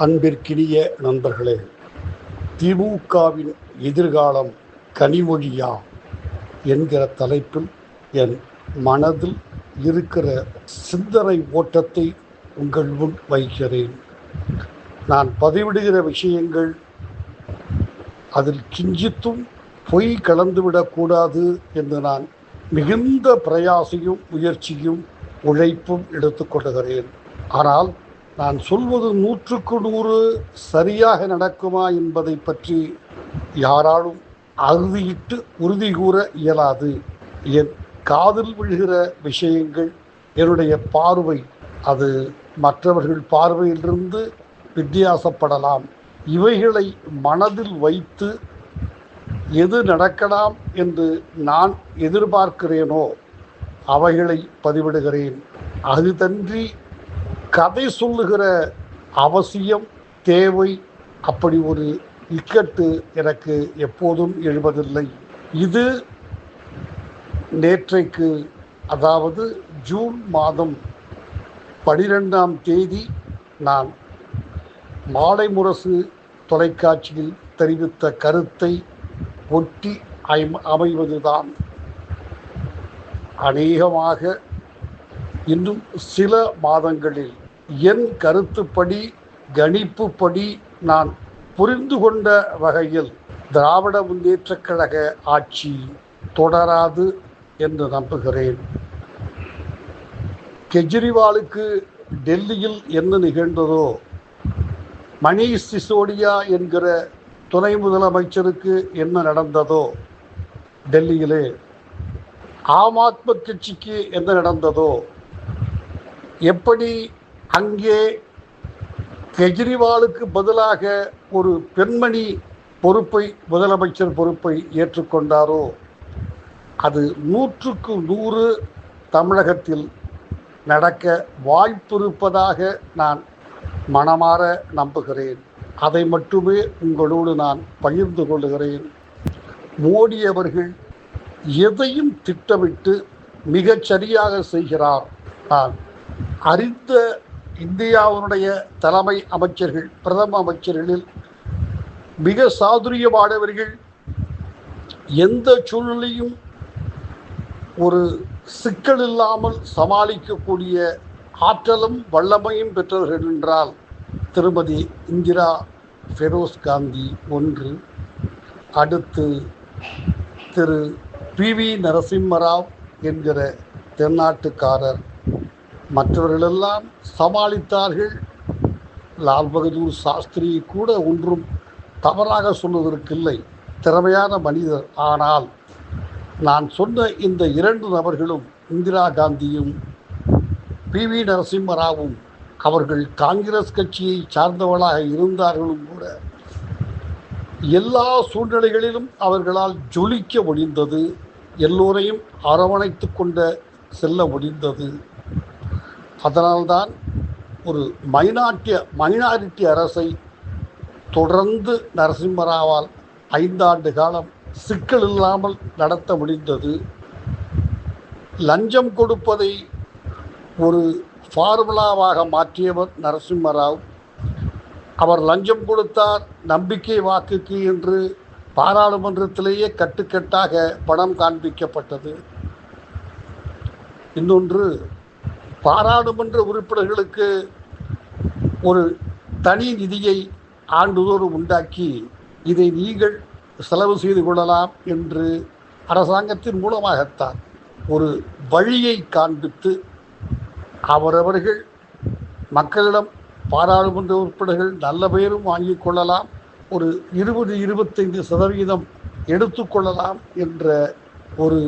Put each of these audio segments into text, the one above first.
அன்பிற்கினிய நண்பர்களே திமுகவின் எதிர்காலம் கனிமொழியா என்கிற தலைப்பில் என் மனதில் இருக்கிற சிந்தனை ஓட்டத்தை உங்கள் முன் வைக்கிறேன். நான் பதிவிடுகிற விஷயங்கள் அதில் கிஞ்சித்தும் பொய் கலந்துவிடக்கூடாது என்று நான் மிகுந்த பிரயாசையும் முயற்சியும் உழைப்பும் எடுத்துக்கொள்கிறேன் ஆனால் நான் சொல்வது நூற்றுக்கு நூறு சரியாக நடக்குமா என்பதை பற்றி யாராலும் அறுதியிட்டு உறுதி கூற இயலாது. என் காதில் விழுகிற விஷயங்கள் என்னுடைய பார்வை. அது மற்றவர்கள் பார்வையிலிருந்து வித்தியாசப்படலாம். இவைகளை மனதில் வைத்து எது நடக்கலாம் என்று நான் எதிர்பார்க்கிறேனோ அவைகளை பதிவிடுகிறேன். அது தன்றி கதை சொல்லுகிற அவசியம் தேவை அப்படி ஒரு இக்கட்டு எனக்கு எப்போதும் எழுவதில்லை. இது நேற்றைக்கு அதாவது ஜூன் மாதம் பனிரெண்டாம் தேதி நான் மாலை முரசு தொலைக்காட்சியில் தெரிவித்த கருத்தை ஒட்டி அமை- அமைவதுதான். அநேகமாக இன்னும் சில மாதங்களில் என் கருத்துப்படி கணிப்புப்படி நான் புரிந்து கொண்ட வகையில் திராவிட முன்னேற்றக் கழக ஆட்சி தொடராது என்று நம்புகிறேன். கெஜ்ரிவாலுக்கு டெல்லியில் என்ன நிகழ்ந்ததோ மணீஷ் சிசோடியா என்கிற துணை முதலமைச்சருக்கு என்ன நடந்ததோ டெல்லியிலே ஆம் ஆத்மி கட்சிக்கு என்ன நடந்ததோ எப்படி அங்கே கெஜ்ரிவாலுக்கு பதிலாக ஒரு பெண்மணி பொறுப்பை முதலமைச்சர் பொறுப்பை ஏற்றுக்கொண்டாரோ? அது நூற்றுக்கு நூறு தமிழகத்தில் நடக்க வாய்ப்பிருப்பதாக நான் மனமாற நம்புகிறேன். அதை மட்டுமே உங்களோடு நான் பகிர்ந்து கொள்கிறேன். மோடி அவர்கள் எதையும் திட்டமிட்டு மிகச் சரியாக செய்கிறார். நான் அறிந்த இந்தியாவினுடைய தலைமை அமைச்சர்கள் பிரதம அமைச்சர்களில் மிக சாதுரியமானவர்கள். எந்த சூழ்நிலையும் ஒரு சிக்கல் இல்லாமல் சமாளிக்கக்கூடிய ஆற்றலும் வல்லமையும் பெற்றவர்கள் என்றால் திருமதி இந்திரா ஃபெரோஸ் காந்தி ஒன்று. அடுத்து திரு பி வி நரசிம்மராவ் என்கிற தென்னாட்டுக்காரர் மற்றவர்களெல்லாம் சமாளித்தார்கள். லால் பகதூர் சாஸ்திரியை கூட ஒன்றும் தவறாக சொல்வதற்கில்லை திறமையான மனிதர். ஆனால் நான் சொன்ன இந்த இரண்டு நபர்களும் இந்திரா காந்தியும் பி. வி. நரசிம்மராவும் அவர்கள் காங்கிரஸ் கட்சியை சார்ந்தவளாக இருந்தார்களும் கூட எல்லா சூழ்நிலைகளிலும் அவர்களால் ஜொலிக்க முடிந்தது எல்லோரையும் அரவணைத்து கொண்ட செல்ல முடிந்தது அதனால்தான் ஒரு மைனாட்டிய மைனாரிட்டி அரசை தொடர்ந்து நரசிம்மராவால் ஐந்தாண்டு காலம் சிக்கல் இல்லாமல் நடத்த முடிந்தது. லஞ்சம் கொடுப்பதை ஒரு ஃபார்முலாவாக மாற்றியவர் நரசிம்மராவ். அவர் லஞ்சம் கொடுத்தார் நம்பிக்கை வாக்குக்கு என்று பாராளுமன்றத்திலேயே கட்டுக்கட்டாக பணம் காண்பிக்கப்பட்டது. இன்னொன்று பாராளுமன்ற உறுப்பினர்களுக்கு ஒரு தனி நிதியை ஆண்டுதோறும் உண்டாக்கி இதை நீங்கள் செலவு செய்து கொள்ளலாம் என்று அரசாங்கத்தின் மூலமாகத்தான் ஒரு வழியை காண்பித்து அவரவர்கள் மக்களிடம் பாராளுமன்ற உறுப்பினர்கள் நல்ல பெயரும் வாங்கிக் கொள்ளலாம் ஒரு இருபது இருபத்தைந்து சதவீதம் எடுத்துக்கொள்ளலாம் என்ற ஒரு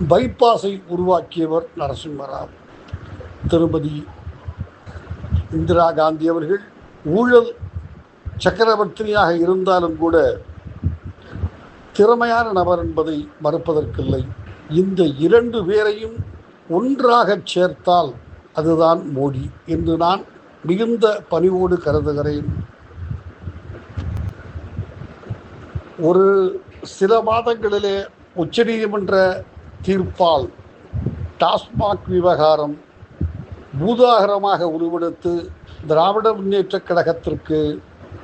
பைபாஸை உருவாக்கியவர் நரசிம்மராவ். திருமதி இந்திரா காந்தி அவர்கள் ஊழல் சக்கரவர்த்தினியாக இருந்தாலும் கூட திறமையான நபர் என்பதை மறுப்பதற்கில்லை. இந்த இரண்டு பேரையும் ஒன்றாகச் சேர்த்தால் அதுதான் மோடி என்று நான் மிகுந்த பணிவோடு கருதுகிறேன். ஒரு சில மாதங்களிலே உச்சநீதிமன்ற தீர்ப்பால் டாஸ்மாக் விவகாரம் பூதாகரமாக உருவெடுத்து திராவிட முன்னேற்றக் கழகத்திற்கு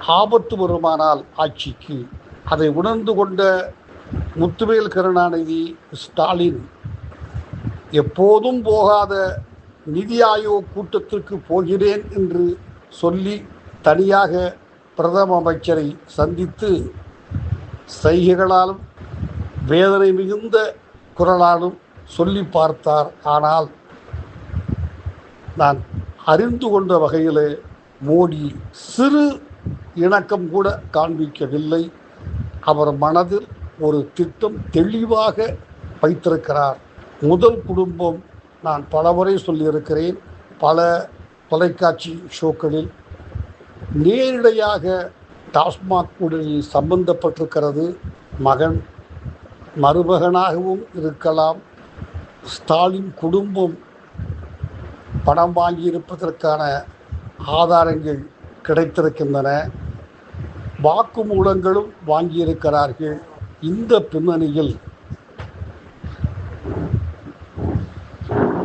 ஆபத்து வருமானால் ஆட்சிக்கு. அதை உணர்ந்து கொண்ட முத்துவேல் கருணாநிதி ஸ்டாலின் எப்போதும் போகாத நிதி ஆயோக் கூட்டத்திற்கு போகிறேன் என்று சொல்லி தனியாக பிரதம அமைச்சரை சந்தித்து சைகைகளாலும் வேதனை மிகுந்த குரலாலும் சொல்லி பார்த்தார். ஆனால் நான் அறிந்து கொண்ட வகையில் மோடி சிறு இணக்கம் கூட காண்பிக்கவில்லை. அவர் மனதில் ஒரு திட்டம் தெளிவாக வைத்திருக்கிறார். முதல் குடும்பம் நான் பலமுறை சொல்லியிருக்கிறேன். பல தொலைக்காட்சி ஷோக்களில் நேரடியாக டாஸ்மாக் உடலில் சம்பந்தப்பட்டிருக்கிறது. மகன் மருமகனாகவும் இருக்கலாம். ஸ்டாலின் குடும்பம் பணம் வாங்கியிருப்பதற்கான ஆதாரங்கள் கிடைத்திருக்கின்றன. வாக்குமூலங்களும் வாங்கியிருக்கிறார்கள். இந்த பின்னணியில்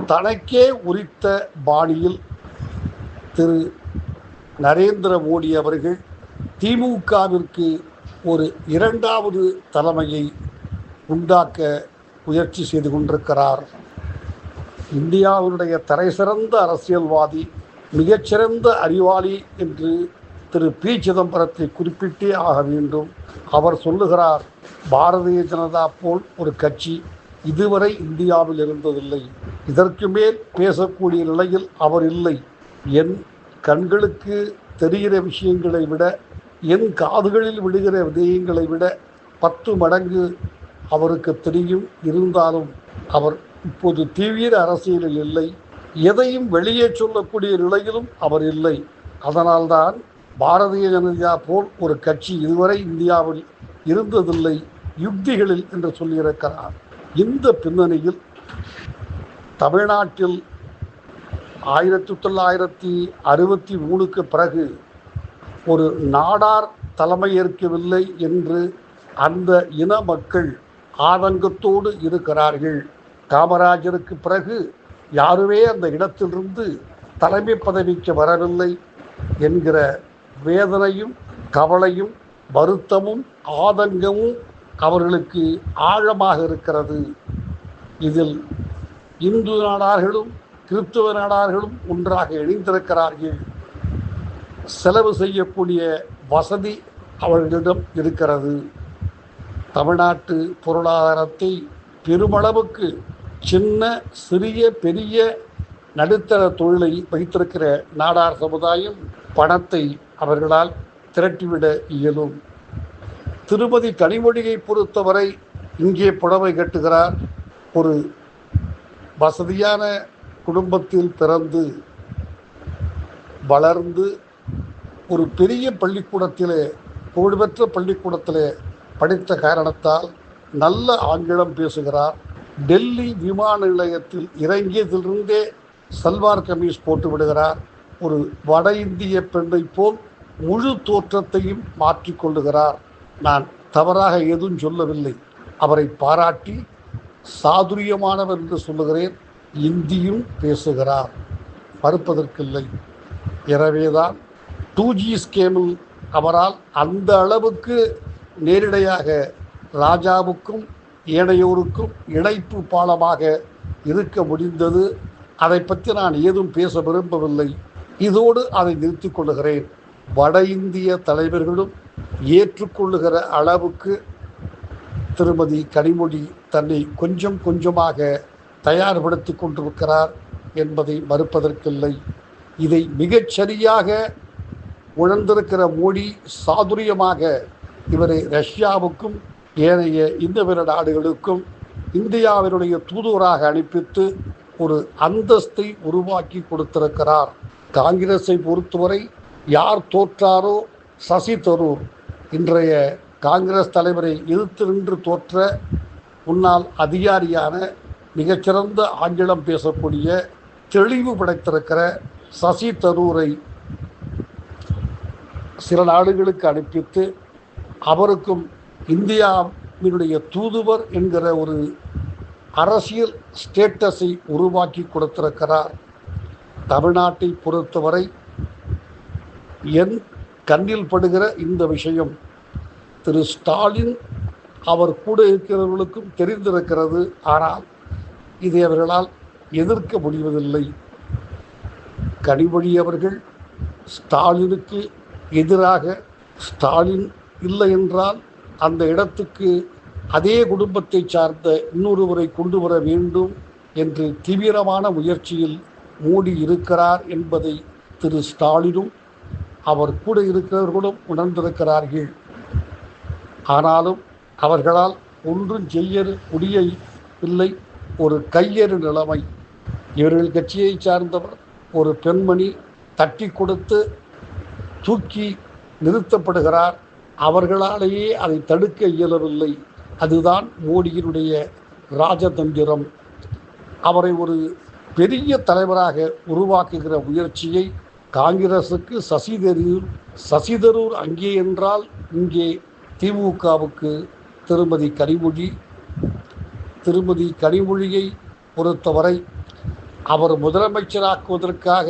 தனக்கே உரித்த பாணியில் திரு நரேந்திர மோடி அவர்கள் திமுகவிற்கு ஒரு இரண்டாவது தலைமையை உண்டாக்க முயற்சி செய்து கொண்டிருக்கிறார். இந்தியாவினுடைய தலைசிறந்த அரசியல்வாதி மிகச்சிறந்த அறிவாளி என்று திரு பி. சிதம்பரத்தை குறிப்பிட்டே ஆக வேண்டும். அவர் சொல்லுகிறார் பாரதிய ஜனதா போல் ஒரு கட்சி இதுவரை இந்தியாவில் இருந்ததில்லை. இதற்கு மேல் பேசக்கூடிய நிலையில் அவர் இல்லை. என் கண்களுக்கு தெரிகிற விஷயங்களை விட என் காதுகளில் விடுகிற விதயங்களை விட பத்து மடங்கு அவருக்கு தெரியும் இருந்தாலும் அவர் இப்போது தீவிர அரசியலில் இல்லை. எதையும் வெளியே சொல்லக்கூடிய நிலையிலும் அவர் இல்லை. அதனால்தான் பாரதிய ஜனதா போல் ஒரு கட்சி இதுவரை இந்தியாவில் இருந்ததில்லை யுக்திகளில் என்று சொல்லியிருக்கிறார். இந்த பின்னணியில் தமிழ்நாட்டில் ஆயிரத்தி தொள்ளாயிரத்தி அறுபத்தி மூணுக்கு பிறகு ஒரு நாடார் தலைமையேற்கவில்லை என்று அந்த இன மக்கள் ஆதங்கத்தோடு இருக்கிறார்கள். காமராஜருக்கு பிறகு யாருமே அந்த இடத்திலிருந்து தலைமை பதவிக்கு வரவில்லை என்கிற வேதனையும் கவலையும் வருத்தமும் ஆதங்கமும் அவர்களுக்கு ஆழமாக இருக்கிறது. இதில் இந்து நாடார்களும் கிறிஸ்துவ நாடார்களும் ஒன்றாக இணைந்திருக்கிறார்கள். செலவு செய்யக்கூடிய வசதி அவர்களிடம் இருக்கிறது. தமிழ்நாட்டு பொருளாதாரத்தை பெருமளவுக்கு சின்ன சிறிய பெரிய நடுத்தர தொழிலை வைத்திருக்கிற நாடார் சமுதாயம் பணத்தை அவர்களால் திரட்டிவிட இயலும். திருமதி கனிமொழியை பொறுத்தவரை இங்கே புடவை கட்டுகிறார். ஒரு வசதியான குடும்பத்தில் பிறந்து வளர்ந்து ஒரு பெரிய பள்ளிக்கூடத்திலே புகழ்பெற்ற பள்ளிக்கூடத்திலே படித்த காரணத்தால் நல்ல ஆங்கிலம் பேசுகிறார். டெல்லி விமான நிலையத்தில் இறங்கியதிலிருந்தே சல்வார் கமீஸ் போட்டு விடுகிறார். ஒரு வட இந்திய பெண்ணை போல் முழு தோற்றத்தையும் மாற்றிக்கொள்ளுகிறார் நான் தவறாக எதுவும் சொல்லவில்லை. அவரை பாராட்டி சாதுரியமானவர் என்று சொல்லுகிறேன். இந்தியும் பேசுகிறார். மறுப்பதற்கில்லை. எனவேதான் டூ ஜி ஸ்கேமில் அவரால் அந்த அளவுக்கு நேரிடையாக ராஜாவுக்கும் ஏனையோருக்கும் இணைப்பு பாலமாக இருக்க முடிந்தது. அதை பற்றி நான் ஏதும் பேச விரும்பவில்லை. இதோடு அதை நிறுத்திக் கொள்ளுகிறேன். வட இந்திய தலைவர்களும் ஏற்றுக்கொள்ளுகிற அளவுக்கு திருமதி கனிமொழி தன்னை கொஞ்சம் கொஞ்சமாக தயார்படுத்தி கொண்டிருக்கிறார் என்பதை மறுப்பதற்கில்லை. இதை மிகச்சரியாக உணர்ந்திருக்கிற மோடி சாதுரியமாக இவரை ரஷ்யாவுக்கும் ஏனைய இந்த பிற நாடுகளுக்கும் இந்தியாவினுடைய தூதுவராக அனுப்பித்து ஒரு அந்தஸ்தை உருவாக்கி கொடுத்திருக்கிறார். காங்கிரஸை பொறுத்தவரை யார் தோற்றாரோ சசி தரூர். இன்றைய காங்கிரஸ் தலைவரை எதிர்த்து நின்று தோற்ற முன்னாள் அதிகாரியான மிகச்சிறந்த ஆங்கிலம் பேசக்கூடிய தெளிவு படைத்திருக்கிற சசி தரூரை சில நாடுகளுக்கு அனுப்பித்து அவருக்கும் இந்தியாவினுடைய தூதுவர் என்கிற ஒரு அரசியல் ஸ்டேட்டஸை உருவாக்கி கொடுத்திருக்கிறார். தமிழ்நாட்டை பொறுத்தவரை என் கண்ணில் படுகிற இந்த விஷயம் திரு ஸ்டாலின் அவர் கூட இருக்கிறவர்களுக்கும் தெரிந்திருக்கிறது. ஆனால் இதை அவர்களால் எதிர்க்க முடிவதில்லை. கனிமொழி அவர்கள் ஸ்டாலினுக்கு எதிராக ஸ்டாலின் இல்லை என்றால் அந்த இடத்துக்கு அதே குடும்பத்தை சார்ந்த இன்னொருவரை கொண்டு வர வேண்டும் என்று தீவிரமான முயற்சியில் மூடி இருக்கிறார் என்பதை திரு ஸ்டாலினும் அவர் கூட இருக்கிறவர்களும் உணர்ந்திருக்கிறார்கள். ஆனாலும் அவர்களால் ஒன்றும் செய்ய முடியவில்லை ஒரு கையறு நிலைமை. இவர்கள் கட்சியை சார்ந்தவர் ஒரு பெண்மணி தட்டி கொடுத்து தூக்கி நிறுத்தப்படுகிறார். அவர்களாலேயே அதை தடுக்க இயலவில்லை. அதுதான் மோடியினுடைய ராஜதந்திரம். அவரை ஒரு பெரிய தலைவராக உருவாக்குகிற முயற்சியை காங்கிரசுக்கு சசிதரூர் சசிதரூர் அங்கே என்றால் இங்கே திமுகவுக்கு திருமதி கனிமொழி திருமதி கனிமொழியை பொறுத்தவரை அவர் முதலமைச்சராக்குவதற்காக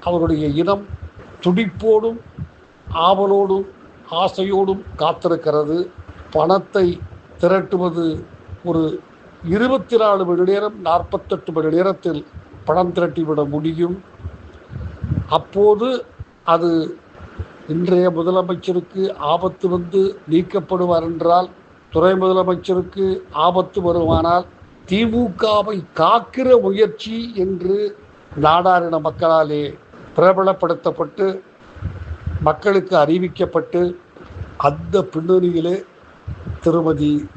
அவருடைய இனம் துடிப்போடும் ஆவலோடும் ஆசையோடும் காத்திருக்கிறது. பணத்தை திரட்டுவது ஒரு இருபத்தி நாலு மணி நேரம் நாற்பத்தெட்டு மணி நேரத்தில் பணம் திரட்டிவிட முடியும். அப்போது அது இன்றைய முதலமைச்சருக்கு ஆபத்து வந்து நீக்கப்படுவார் என்றால் துறை முதலமைச்சருக்கு ஆபத்து வருமானால் திமுகவை காக்கிற முயற்சி என்று நாடாரின மக்களாலே பிரபலப்படுத்தப்பட்டு மக்களுக்கு அறிவிக்கப்பட்டு அந்த பின்னணியிலே திருமதி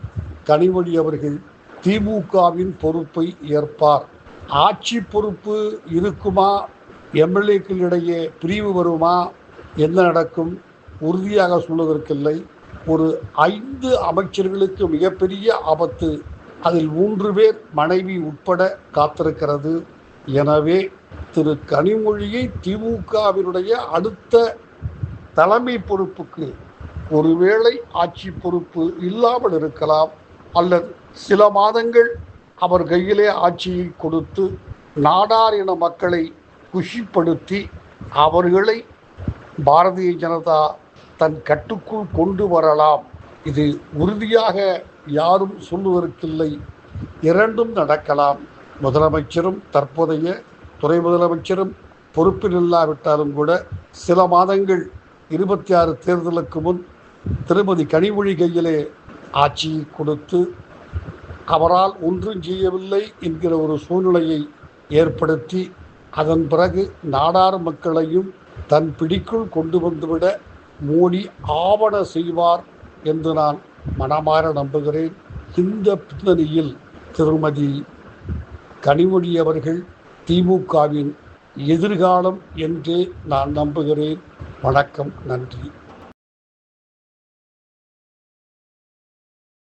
கனிமொழி அவர்கள் திமுகவின் பொறுப்பை ஏற்பார். ஆட்சி பொறுப்பு இருக்குமா? எம்எல்ஏக்களிடையே பிரிவு வருமா? என்ன நடக்கும்? உறுதியாக சொல்வதற்கில்லை. ஒரு ஐந்து அமைச்சர்களுக்கு மிகப்பெரிய ஆபத்து. அதில் மூன்று பேர் மனைவி உட்பட காத்திருக்கிறது. எனவே திரு கனிமொழியை திமுகவினுடைய அடுத்த தலைமை பொறுப்புக்கு ஒருவேளை ஆட்சி பொறுப்பு இல்லாமல் இருக்கலாம் அல்லது சில மாதங்கள் அவர் கையிலே ஆட்சியை கொடுத்து நாடார் என மக்களை குஷிப்படுத்தி அவர்களை பாரதிய ஜனதா தன் கட்டுக்குள் கொண்டு வரலாம். இது உறுதியாக யாரும் சொல்லுவதற்கில்லை. இரண்டும் நடக்கலாம். முதலமைச்சரும் தற்போதைய துறை முதலமைச்சரும் பொறுப்பில் இல்லாவிட்டாலும் கூட சில மாதங்கள் இருபத்தி ஆறு தேர்தலுக்கு முன் திருமதி கனிமொழி கையிலே ஆட்சியை கொடுத்து அவரால் ஒன்றும் செய்யவில்லை என்கிற ஒரு சூழ்நிலையை ஏற்படுத்தி அதன் பிறகு நாடார் மக்களையும் தன் பிடிக்குள் கொண்டு வந்துவிட மோடி ஆவண செய்வார் என்று நான் மனமாற நம்புகிறேன். இந்த பின்னணியில் திருமதி கனிமொழி அவர்கள் திமுகவின் எதிர்காலம் என்றே நான் நம்புகிறேன். வணக்கம் நன்றி.